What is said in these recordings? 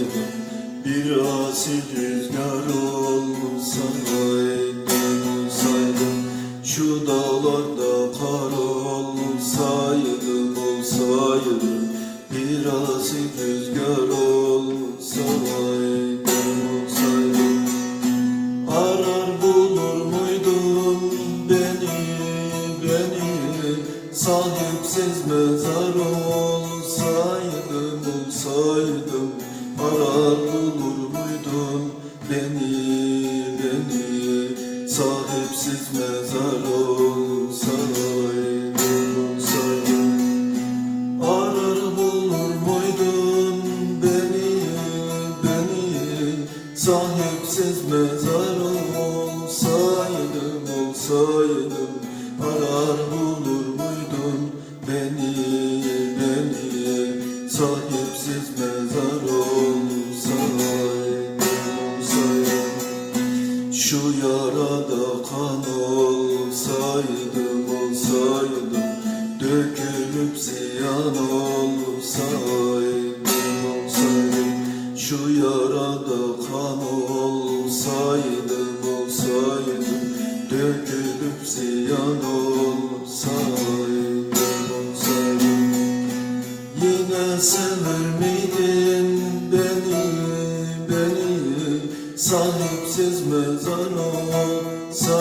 olsaydım olsaydım Bir asil rüzgar olsaydım Şu dağlarda kar olsaydım olsaydım Bir asil rüzgar Sahipsiz mezar olsaydım, olsaydım Arar bulur muydun beni, beni? Sahipsiz mezar olsaydım, olsaydım Arar bulur muydun beni, beni? Sahipsiz mezar şu yarada kan olsaydım, olsaydım Dökülüp ziyan olsaydım, olsaydım Şu yarada kan olsaydım, olsaydım Dökülüp ziyan olsaydım, Sahipsiz mezar olsaydım,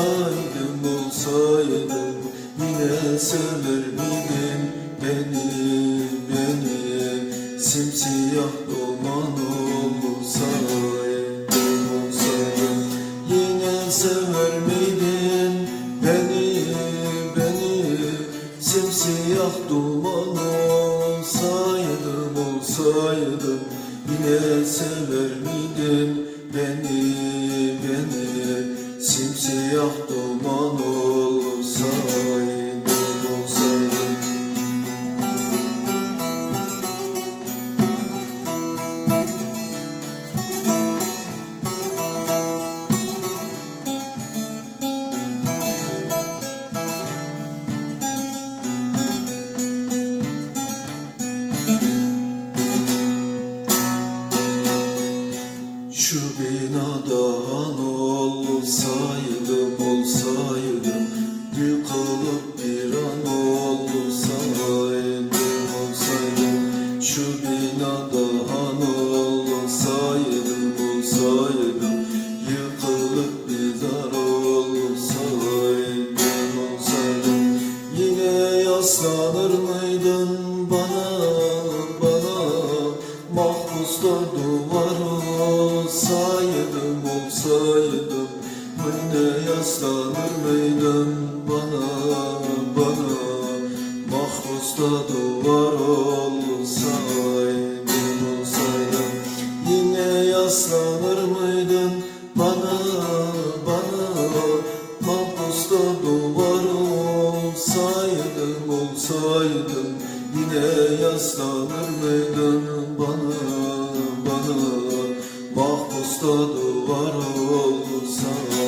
olsaydım Yine sever miydin beni, beni? Simsiyah duman olsaydım, olsaydım Yine sever miydin beni, beni Simsiyah duman olsaydım, olsaydım Yine sever miydin beni, beni Simsiyah Şu binada han olsaydım, olsaydım Yıkılıp bir an olsaydım, olsaydım Şu binada han olsaydım, olsaydım Yıkılıp bir dar olsaydım, olsaydım Yine yaslanır mıydın bana, bana? Mahpusta duvar olsaydım, olsaydım Yine yaslanır mıydın bana, bana? Mahpusta duvar olsaydım, olsaydım Yine yaslanır mıydın bana, bana? Mahpusta duvar olsaydım, olsaydım Yine yaslanır mıydın bana, bana Mahpusta duvar olsaydım